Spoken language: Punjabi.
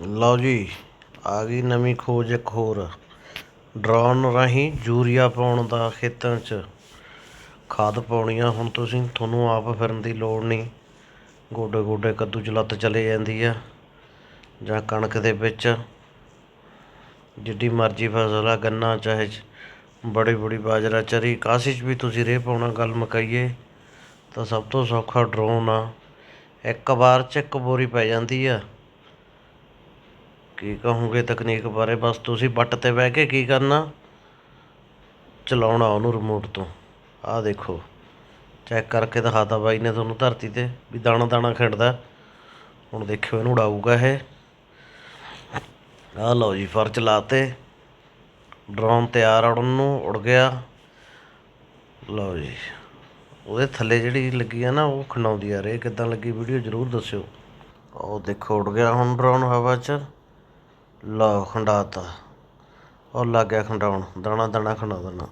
ਲਓ ਜੀ, ਆ ਗਈ ਨਵੀਂ ਖੋਜ ਇੱਕ ਹੋਰ। ਡਰੋਨ ਰਾਹੀਂ ਯੂਰੀਆ ਪਾਉਣ ਦਾ ਖੇਤਾਂ 'ਚ। ਖਾਦ ਪਾਉਣੀ ਆ ਹੁਣ ਤੁਸੀਂ, ਤੁਹਾਨੂੰ ਆਪ ਫਿਰਨ ਦੀ ਲੋੜ ਨਹੀਂ। ਗੋਡੇ ਗੋਡੇ ਕੱਦੂ 'ਚ ਲੱਤ ਚਲੇ ਜਾਂਦੀ ਆ, ਜਾਂ ਕਣਕ ਦੇ ਵਿੱਚ। ਜਿੱਡੀ ਮਰਜ਼ੀ ਫਸਲ ਆ, ਗੰਨਾ ਚਾਹੇ ਬੜੀ ਬੜੀ ਬਾਜਰਾ ਚਰੀ, ਕਾਸੀ 'ਚ ਵੀ ਤੁਸੀਂ ਰੇਹ ਪਾਉਣਾ, ਗੱਲ ਮਕਾਈਏ, ਤਾਂ ਸਭ ਤੋਂ ਸੌਖਾ ਡਰੋਨ ਆ। ਇੱਕ ਵਾਰ 'ਚ ਇੱਕ ਬੋਰੀ ਪੈ ਜਾਂਦੀ ਆ। ਕੀ ਕਹੋਗੇ ਤਕਨੀਕ ਬਾਰੇ? ਬਸ ਤੁਸੀਂ ਬੱਟ ਤੇ ਬਹਿ ਕੇ ਕੀ ਕਰਨਾ? ਚਲਾਉਣਾ ਉਹਨੂੰ ਰਿਮੋਟ ਤੋਂ। ਆਹ ਦੇਖੋ। ਚੈੱਕ ਕਰਕੇ ਦਿਖਾਤਾ ਬਾਈ ਨੇ ਤੁਹਾਨੂੰ ਧਰਤੀ ਤੇ ਵੀ ਦਾਣਾ ਦਾਣਾ ਖਿੰਡਦਾ। ਹੁਣ ਦੇਖਿਓ ਇਹਨੂੰ ਉਡਾਊਗਾ ਇਹ। ਆਹ ਲਓ ਜੀ ਫਰ ਚਲਾਤੇ ਡਰੋਨ ਤਿਆਰ ਆ ਉੜਨ ਨੂੰ ਉੜ ਗਿਆ। ਲਓ ਜੀ। ਉਹਦੇ ਥੱਲੇ ਜਿਹੜੀ ਲੱਗੀ ਆ ਨਾ, ਉਹ ਖਣਾਉਂਦੀ ਆ ਰੇ। ਕਿੱਦਾਂ ਲੱਗੀ ਵੀਡੀਓ ਜ਼ਰੂਰ ਦੱਸਿਓ। ਉਹ ਦੇਖੋ, ਉੜ ਗਿਆ ਹੁਣ ਡਰੋਨ ਹਵਾ 'ਚ। ਲਓ ਖੰਡਾਤਾ। ਉਹ ਲੱਗ ਗਿਆ ਖੰਡਾਉਣ। ਦਾਣਾ ਦਾਣਾ ਖੰਡਾ ਦੇਣਾ